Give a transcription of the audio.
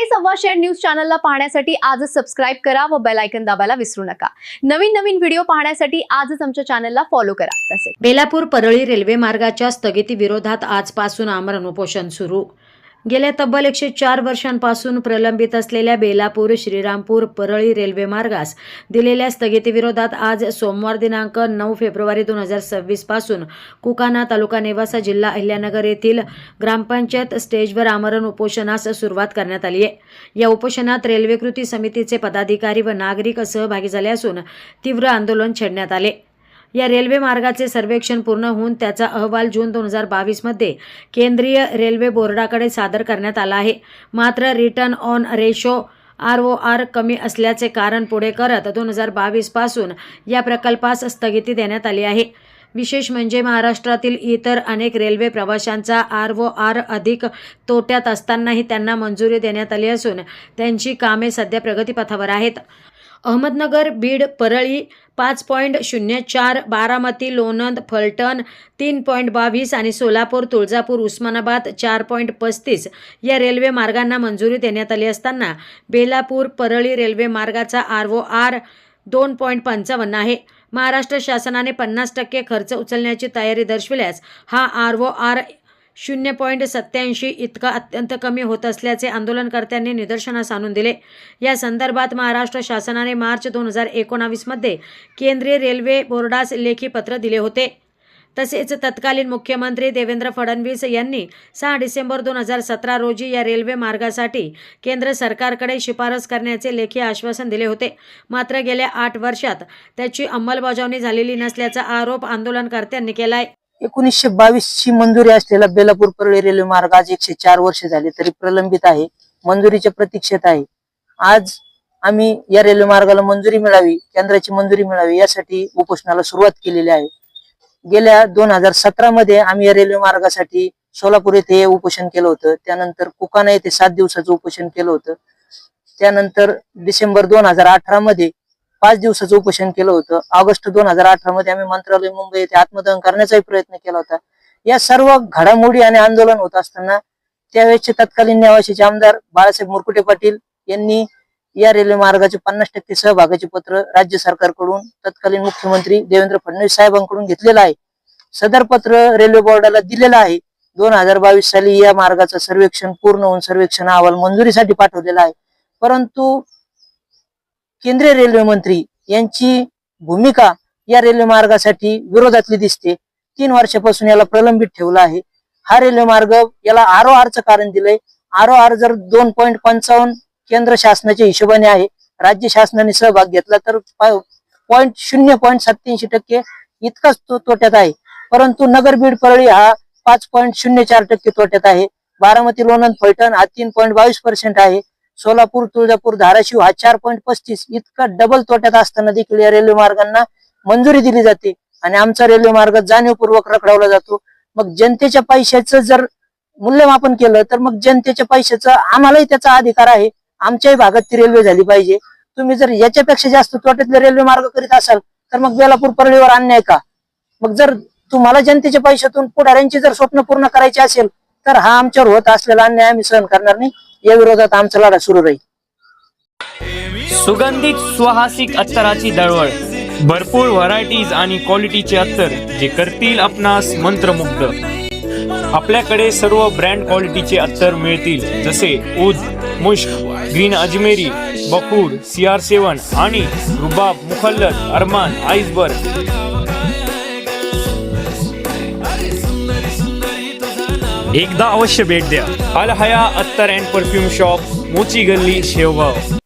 हे सव्वा share news चॅनलला पाहण्यासाठी आजच सबस्क्राईब करा व बेलायकन दाबायला विसरू नका. नवीन नवीन व्हिडिओ पाहण्यासाठी आजच आमच्या चॅनलला फॉलो करा. तसेच बेलापूर परळी रेल्वे मार्गाच्या स्थगिती विरोधात आजपासून आमरण उपोषण सुरू. गेल्या तब्बल एकशे चार वर्षांपासून प्रलंबित असलेल्या बेलापूर श्रीरामपूर परळी रेल्वे मार्गास दिलेल्या स्थगितीविरोधात आज सोमवार दिनांक नऊ फेब्रुवारी दोन हजार सव्वीसपासून कुकाना तालुका नेवासा जिल्हा अहिल्यानगर येथील ग्रामपंचायत स्टेजवर आमरण उपोषणास सुरुवात करण्यात आली आहे. या उपोषणात रेल्वे कृती समितीचे पदाधिकारी व नागरिक सहभागी झाले असून तीव्र आंदोलन छेडण्यात आले. या रेल्वे मार्गाचे सर्वेक्षण पूर्ण होऊन त्याचा अहवाल जून दोन हजार बावीसमध्ये केंद्रीय रेल्वे बोर्डाकडे सादर करण्यात आला आहे. मात्र return on ratio R O R कमी असल्याचे कारण पुढे करत दोन हजार बावीसपासून या प्रकल्पास स्थगिती देण्यात आली आहे. विशेष म्हणजे महाराष्ट्रातील इतर अनेक रेल्वे प्रवाशांचा आर ओ आर अधिक तोट्यात असतानाही त्यांना मंजुरी देण्यात आली असून त्यांची कामे सध्या प्रगतीपथावर आहेत. अहमदनगर बीड परळी पाच पॉईंट शून्य चार बारामती लोणंद फलटण तीन पॉईंट बावीस आणि सोलापूर तुळजापूर उस्मानाबाद चार पॉईंट पस्तीस या रेल्वे मार्गांना मंजुरी देण्यात आली असताना बेलापूर परळी रेल्वे मार्गाचा आर ओ आर दोन पॉईंट पंचावन्न आहे. महाराष्ट्र शासनाने पन्नास टक्के खर्च उचलण्याची तयारी दर्शविल्यास हा आर ओ आर शून्य पॉईंट सत्याऐंशी इतका अत्यंत कमी होत असल्याचे आंदोलनकर्त्यांनी निदर्शनास आणून दिले. या संदर्भात महाराष्ट्र शासनाने मार्च दोन हजार एकोणावीसमध्ये केंद्रीय रेल्वे बोर्डास लेखी पत्र दिले होते. तसेच तत्कालीन मुख्यमंत्री देवेंद्र फडणवीस यांनी सहा डिसेंबर दोन हजार सतरा रोजी या रेल्वे मार्गासाठी केंद्र सरकारकडे शिफारस करण्याचे लेखी आश्वासन दिले होते. मात्र गेल्या आठ वर्षात त्याची अंमलबजावणी झालेली नसल्याचा आरोप आंदोलनकर्त्यांनी केलाय. एकोणीसशे बावीस ची मंजुरी असलेला बेलापूर परळी रेल्वे मार्ग आज एकशे चार वर्ष झाले तरी प्रलंबित आहे मंजुरीच्या प्रतीक्षेत आहे. आज आम्ही या रेल्वे मार्गाला मंजुरी मिळावी केंद्राची मंजुरी मिळावी यासाठी उपोषणाला सुरुवात केलेली आहे. गेल्या दोन हजार सतरा मध्ये आम्ही या रेल्वे मार्गासाठी सोलापूर येथे उपोषण केलं होतं. त्यानंतर कुकाना येथे सात दिवसाचं उपोषण केलं होतं. त्यानंतर डिसेंबर दोन हजार अठरा मध्ये पाच दिवसाचं उपोषण केलं होतं. ऑगस्ट दोन हजार अठरा मध्ये आम्ही मंत्रालय मुंबई येथे आत्मदहन करण्याचाही प्रयत्न केला होता. या सर्व घडामोडी आणि आंदोलन होत असताना त्यावेळेसचे तत्कालीन न्यावाशीचे आमदार बाळासाहेब मुरकुटे पाटील यांनी या रेल्वे मार्गाचे पन्नास टक्के सहभागाचे पत्र राज्य सरकारकडून तत्कालीन मुख्यमंत्री देवेंद्र फडणवीस साहेबांकडून घेतलेलं आहे. सदर पत्र रेल्वे बोर्डाला दिलेलं आहे. दोन हजार बावीस साली या मार्गाचं सर्वेक्षण पूर्ण होऊन सर्वेक्षण अहवाल मंजुरीसाठी पाठवलेला आहे. परंतु केंद्रीय रेल्वे मंत्री यांची भूमिका या रेल्वे मार्गासाठी विरोधातली दिसते. तीन वर्षापासून याला प्रलंबित ठेवला आहे. हा रेल्वे मार्ग याला आरो आरचं कारण दिलंय. ओ आर जर दोन पॉईंट पंचावन्न केंद्र शासनाच्या हिशोबाने आहे राज्य शासनाने सहभाग घेतला तर पॉईंट शून्य पॉईंट सत्याऐंशी टक्के इतकाच तो तोट्यात आहे. परंतु नगर बीड परळी हा पाच पॉईंट शून्य चार टक्के तोट्यात आहे. बारामती लोणंद फलटण हा तीन पॉईंट बावीस पर्सेंट आहे. सोलापूर तुळजापूर धाराशिव हा चार पॉईंट पस्तीस इतका डबल तोट्यात असताना देखील या रेल्वे मार्गांना मंजुरी दिली जाते. आणि आमचा रेल्वे मार्ग जाणीवपूर्वक रखडवला जातो. मग जनतेच्या पैशाचं जर मूल्यमापन केलं तर मग जनतेच्या पैशाचा आम्हालाही त्याचा अधिकार आहे. आमच्याही भागात ती रेल्वे झाली पाहिजे. तुम्ही जर याच्यापेक्षा जास्त तोट्यातले रेल्वे मार्ग करीत असाल तर मग बेलापूर परळीवर अन्याय का? मग जर तुम्हाला जनतेच्या पैशातून पुढाऱ्यांची जर स्वप्न पूर्ण करायची असेल तर हा आमच्यावर होत असलेला अन्याय आम्ही सहन करणार नाही. या विरोधात आमचा लढा सुरू राहील. सुगंधित सुहासिक अत्तराची दळवळ. भरपूर व्हरायटीज आणि क्वालिटीचे अत्तर जे करतील आपणास मंत्रमुग्ध. आपल्याकडे सर्व ब्रँड क्वालिटीचे अत्तर मिळतील जसे उद मुश्क ग्रीन अजमेरी बकूर सी आर सेवन आणि रुबाब मुखल्लत अरमान आईसबर्ग एकदा अवश्य भेट द्या. अल हया अत्तर अँड परफ्यूम शॉप मोची गल्ली शेवगाव.